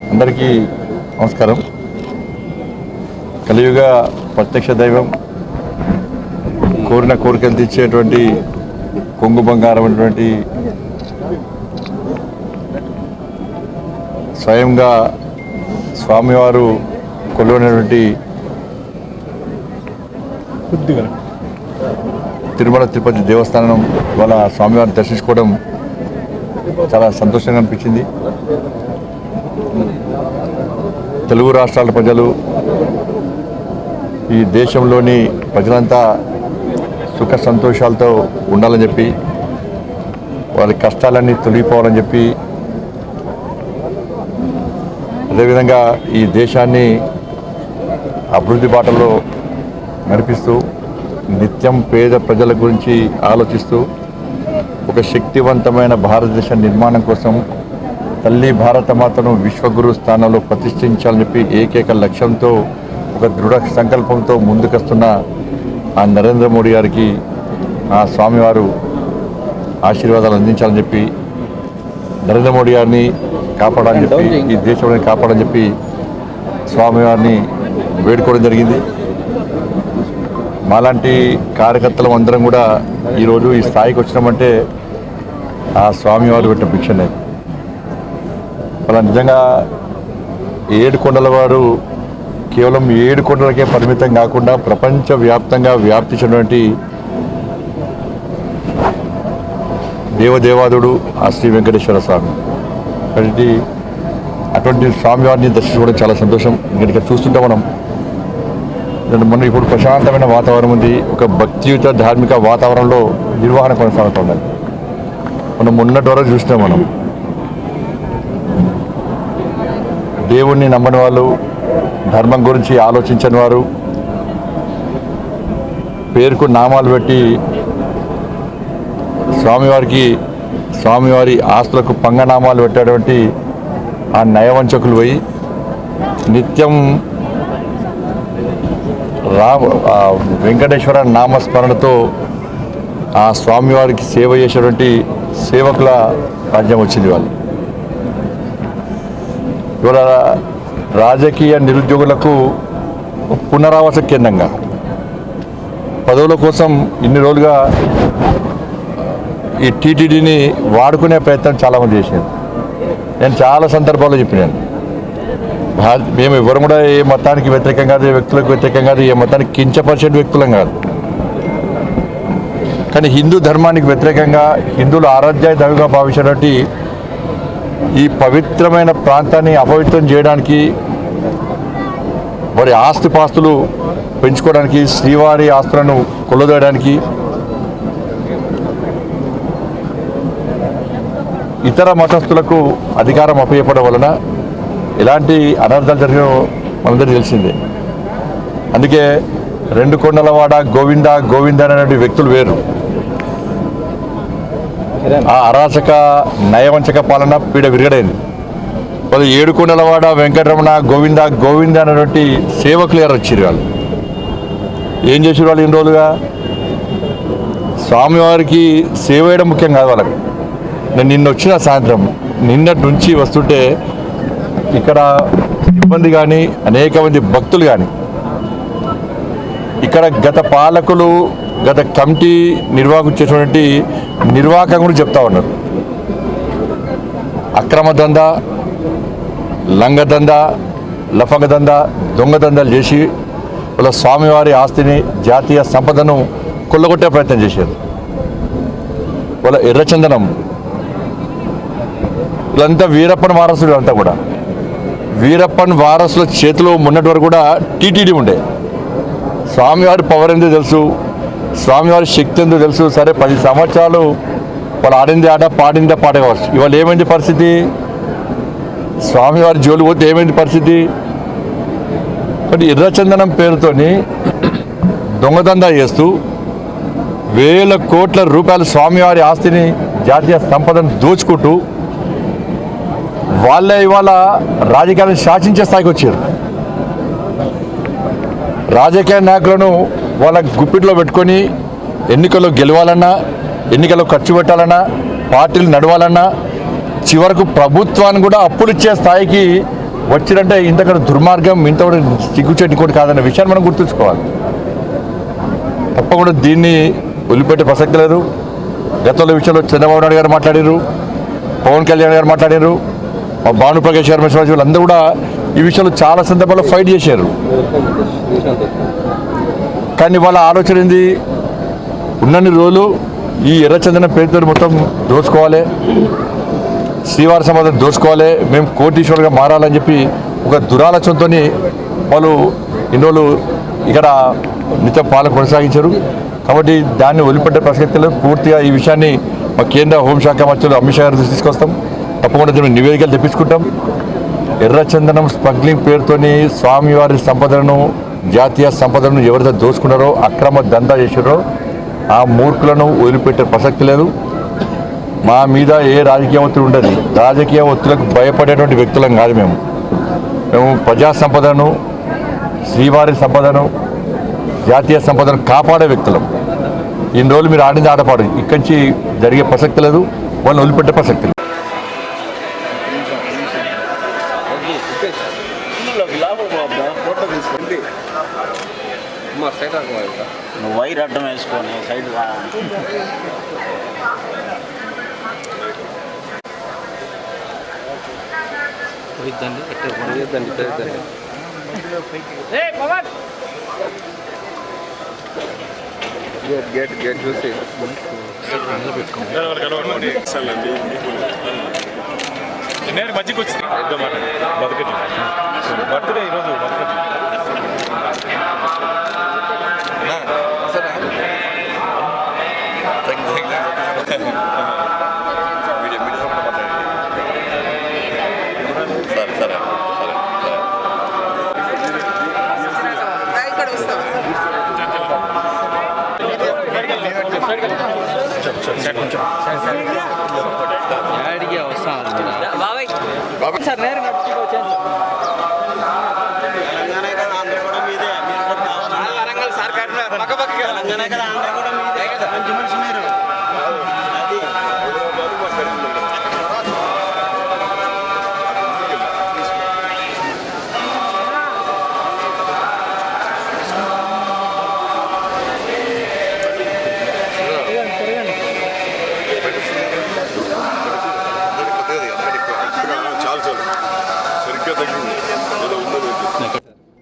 అందరికీ నమస్కారం. కలియుగ ప్రత్యక్ష దైవం కోరిన కోరికలు తీర్చేటువంటి కొంగు బంగారం అటువంటి స్వయంగా స్వామివారు కొలువైనటువంటి తిరుమల తిరుపతి దేవస్థానం వాళ్ళ స్వామివారిని దర్శించుకోవడం చాలా సంతోషంగా అనిపించింది. తెలుగు రాష్ట్రాల ప్రజలు ఈ దేశంలోని ప్రజలంతా సుఖ సంతోషాలతో ఉండాలని చెప్పి వారి కష్టాలన్నీ తొలగిపోవాలని చెప్పి అదేవిధంగా ఈ దేశాన్ని అభివృద్ధి బాటలో నడిపిస్తూ నిత్యం పేద ప్రజల గురించి ఆలోచిస్తూ ఒక శక్తివంతమైన భారతదేశ నిర్మాణం కోసం తల్లి భారతమాతను విశ్వగురు స్థానంలో ప్రతిష్ఠించాలని చెప్పి ఏకైక లక్ష్యంతో ఒక దృఢ సంకల్పంతో ముందుకొస్తున్న ఆ నరేంద్ర మోడీ గారికి ఆ స్వామివారు ఆశీర్వాదాలు అందించాలని చెప్పి నరేంద్ర మోడీ గారిని కాపాడాలని చెప్పి ఈ దేశంలో కాపాడని చెప్పి స్వామివారిని వేడుకోవడం జరిగింది. మాలాంటి కార్యకర్తలం అందరం కూడా ఈరోజు ఈ స్థాయికి వచ్చినామంటే ఆ స్వామివారు పెట్టిన భిక్షనే అలా నిజంగా ఏడు కొండల వారు కేవలం ఏడు కొండలకే పరిమితం కాకుండా ప్రపంచవ్యాప్తంగా వ్యాప్తి వ్యాప్తించినటువంటి దేవదేవాదుడు ఆ శ్రీ వెంకటేశ్వర స్వామి. కాబట్టి అటువంటి స్వామివారిని దర్శించుకోవడం చాలా సంతోషం. ఇక్కడ ఇక్కడ చూస్తుంటే మనం ఇప్పుడు ప్రశాంతమైన వాతావరణం ఉంది. ఒక భక్తియుత ధార్మిక వాతావరణంలో నిర్వహణ కొనసాగుతుంది మనం మొన్నటి వరకు చూసినాం మనం. దేవుణ్ణి నమ్మని వాళ్ళు ధర్మం గురించి ఆలోచించని వారు పేరుకు నామాలు పెట్టి స్వామివారికి స్వామివారి ఆస్తులకు పంగనామాలు పెట్టేటువంటి ఆ నయవంచకులు పోయి నిత్యం రామ వెంకటేశ్వర నామస్మరణతో ఆ స్వామివారికి సేవ చేసేటువంటి సేవకుల రాజ్యం వచ్చింది వాళ్ళు. ఇవాళ రాజకీయ నిరుద్యోగులకు పునరావాస కేంద్రంగా. పదవుల కోసం ఇన్ని రోజులుగా ఈ టీటీడీని వాడుకునే ప్రయత్నం చాలామంది చేశారు. నేను చాలా సందర్భాల్లో చెప్పినాను. భా- మేము ఎవరు కూడా ఏ మతానికి వ్యతిరేకం కాదు ఏ వ్యక్తులకు వ్యతిరేకం కాదు ఏ మతానికి కించపరిచే వ్యక్తులం కాదు. కానీ హిందూ ధర్మానికి వ్యతిరేకంగా హిందువులు ఆరాధ్యాయ దైవంగా భావించినటువంటి ఈ పవిత్రమైన ప్రాంతాన్ని అపవిత్రం చేయడానికి వారి ఆస్తిపాస్తులు పెంచుకోవడానికి శ్రీవారి ఆస్తులను కొల్లదోయడానికి ఇతర మతస్థులకు అధికారం అప్పయపడం వలన ఎలాంటి అనర్థాలు జరిగిన మనందరికీ తెలిసిందే. అందుకే రెండు కొండలవాడ గోవింద గోవింద అనేటువంటి వ్యక్తులు వేరు. ఆ అరాచక నయవంచక పాలన పీడ విరగడైంది. వాళ్ళు ఏడుకొండలవాడ వెంకటరమణ గోవింద గోవింద అనేటువంటి సేవకులు ఎవరు వచ్చారు వాళ్ళు? ఏం చేసారు వాళ్ళు ఇన్ని రోజులుగా? స్వామివారికి సేవ చేయడం ముఖ్యం కాదు వాళ్ళకి. నేను నిన్న వచ్చిన సాయంత్రం నిన్నటి నుంచి వస్తుంటే ఇక్కడ సిబ్బంది కానీ అనేక మంది భక్తులు కానీ ఇక్కడ గత పాలకులు గత కమిటీ నిర్వాహకం చేసినటువంటి నిర్వాహకం కూడా చెప్తా ఉన్నారు. అక్రమ దందా లంగ దందా దొంగదందాలు దందా దొంగ దందాలు చేసి వాళ్ళ స్వామివారి ఆస్తిని జాతీయ సంపదను కొల్లగొట్టే ప్రయత్నం చేశారు. వాళ్ళ ఎర్రచందనం వీళ్ళంతా వీరప్పన్ వారసులు అంతా కూడా. వీరప్పన్ వారసుల చేతిలో మొన్నటి వరకు కూడా టీటీడీ ఉండే. స్వామివారి పవర్ ఏందో తెలుసు. స్వామివారి శక్తి ఎందుకు తెలుసు? సరే పది సంవత్సరాలు వాళ్ళు ఆడింది ఆట పాడిందే పాట కావచ్చు. ఇవాళ ఏమైంది పరిస్థితి? స్వామివారి జోలు పోతే ఏమైంది పరిస్థితి? బట్ ఎర్రచందనం పేరుతోని దొంగదందా చేస్తూ వేల కోట్ల రూపాయల స్వామివారి ఆస్తిని జాతీయ సంపదను దోచుకుంటూ వాళ్ళే ఇవాళ రాజకీయాలను శాసించే స్థాయికి వచ్చారు. రాజకీయ నాయకులను వాళ్ళ గుప్పిట్లో పెట్టుకొని ఎన్నికల్లో గెలవాలన్నా ఎన్నికల్లో ఖర్చు పెట్టాలన్నా పార్టీలు నడవాలన్నా చివరకు ప్రభుత్వాన్ని కూడా అప్పులు ఇచ్చే స్థాయికి వచ్చినంటే ఇంతకన్నా దుర్మార్గం ఇంత కూడా సిగ్గుచెట్టు కూడా కాదన్న విషయాన్ని మనం గుర్తుంచుకోవాలి. తప్పకుండా దీన్ని వదిలిపెట్టే ప్రసక్తి లేదు. గతంలో విషయంలో చంద్రబాబు నాయుడు గారు మాట్లాడారు పవన్ కళ్యాణ్ గారు మాట్లాడారు మా భాను ప్రకాష్ గారు మిశ్రాజు వీళ్ళందరూ కూడా ఈ విషయంలో చాలా సందర్భాల్లో ఫైట్ చేశారు. కానీ వాళ్ళ ఆలోచన ఏంది? ఉన్నన్ని రోజులు ఈ ఎర్రచందన పేరుతో మొత్తం దోచుకోవాలి. శ్రీవారి సమాధం దోచుకోవాలి. మేము కోటీశ్వరుగా మారాలని చెప్పి ఒక దురాలోచనతో వాళ్ళు ఇన్ని రోజులు ఇక్కడ నిత్యం పాలన కొనసాగించారు. కాబట్టి దాన్ని వదిలిపెట్టే ప్రసక్తి లేదు పూర్తిగా ఈ విషయాన్ని మా కేంద్ర హోంశాఖ మంత్రులు అమిత్ షా గారి తీసుకొస్తాం. తప్పకుండా దీన్ని నివేదికలు తెప్పించుకుంటాం. ఎర్రచందనం స్మగ్లింగ్ పేరుతోని స్వామివారి సంపదను జాతీయ సంపదను ఎవరైతే దోచుకున్నారో అక్రమ దందా చేశారో ఆ మూర్ఖులను వదిలిపెట్టే ప్రసక్తి లేదు. మా మీద ఏ రాజకీయ ఒత్తిడి ఉండదు. రాజకీయ ఒత్తిడికి భయపడేటువంటి వ్యక్తులం కాదు మేము. మేము ప్రజా సంపదను శ్రీవారి సంపదను జాతీయ సంపదను కాపాడే వ్యక్తులం. ఇన్ని రోజులు మీరు ఆడింది ఆడపాడు ఇక్కడి నుంచి జరిగే ప్రసక్తి లేదు. వాళ్ళని వదిలిపెట్టే ప్రసక్తి లేదు నువ్వు వైర్ అడ్డం వేసుకొని సైడ్ రా గేట్ గేట్ చూసి నేను మధ్యకి వచ్చింది పెద్ద మాట బతకటి బర్త్డే ఈరోజు బతకటి sir పక్క పక్క తెలంగాణ ఆంధ్ర కూడా మీదే